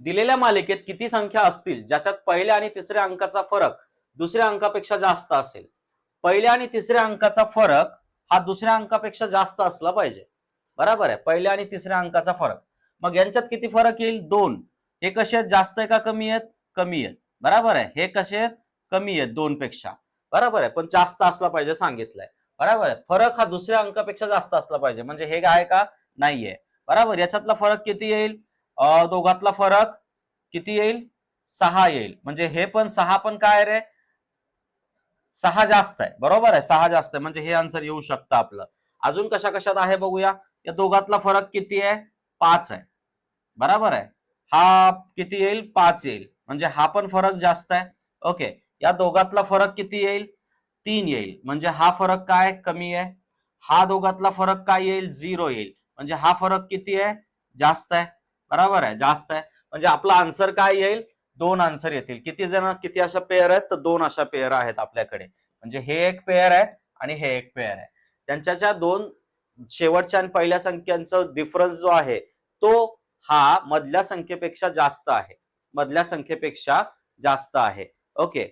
दिलेल्या मालिकेत किती संख्या असतील ज्याच्यात पहिल्या आणि तिसऱ्या अंकाचा फरक दुसऱ्या अंकापेक्षा जास्त असेल. पहिल्या आणि तिसऱ्या अंकाचा फरक हा दुसऱ्या अंकापेक्षा जास्त असला पाहिजे. बरोबर आहे? पहिल्या आणि तिसऱ्या अंकाचा फरक. मग यांच्यात किती फरक येईल? दोन. हे कसे आहेत? जास्त आहे का? कमी आहेत? कमी आहेत. बरोबर आहे? हे कसे आहेत? कमी आहेत दोन पेक्षा बरोबर आहे? पण जास्त असला पाहिजे सांगितलंय. बरोबर आहे? फरक हा दुसऱ्या अंकापेक्षा जास्त असला पाहिजे. म्हणजे हे आहे का? नाहीये. बरोबर? याच्यातला फरक किती येईल? दोघातला फरक किती येईल? सहा येईल. म्हणजे हे पण सहा पण काय रे? सहा जास्त आहे. बरोबर आहे? सहा जास्त आहे. म्हणजे हे आन्सर येऊ शकतं आपलं. अजून कशा कशात आहे बघूया. या दोघातला फरक किती आहे? पाच आहे. बरोबर आहे? हा किती येईल? पाच येईल. म्हणजे हा पण फरक जास्त आहे. ओके. या दोघातला फरक किती येईल? तीन येईल. म्हणजे हा फरक काय कमी आहे? हा दोघातला फरक काय येईल? झिरो येईल. म्हणजे हा फरक किती आहे? जास्त आहे. बरोबर आहे जास्त आहे. म्हणजे आपला आन्सर काय येईल? दोन आन्सर येतील. किती जण किती अशा पेअर आहेत? तर दोन अशा पेअर आहेत आपल्याकडे. म्हणजे हे एक पेअर आहे आणि हे एक पेअर आहे. त्यांच्याच्या दोन शेवटच्या आणि पहिल्या संख्यांचा डिफरन्स जो आहे तो हा मधल्या संख्येपेक्षा जास्त आहे. मधल्या संख्येपेक्षा जास्त आहे. ओके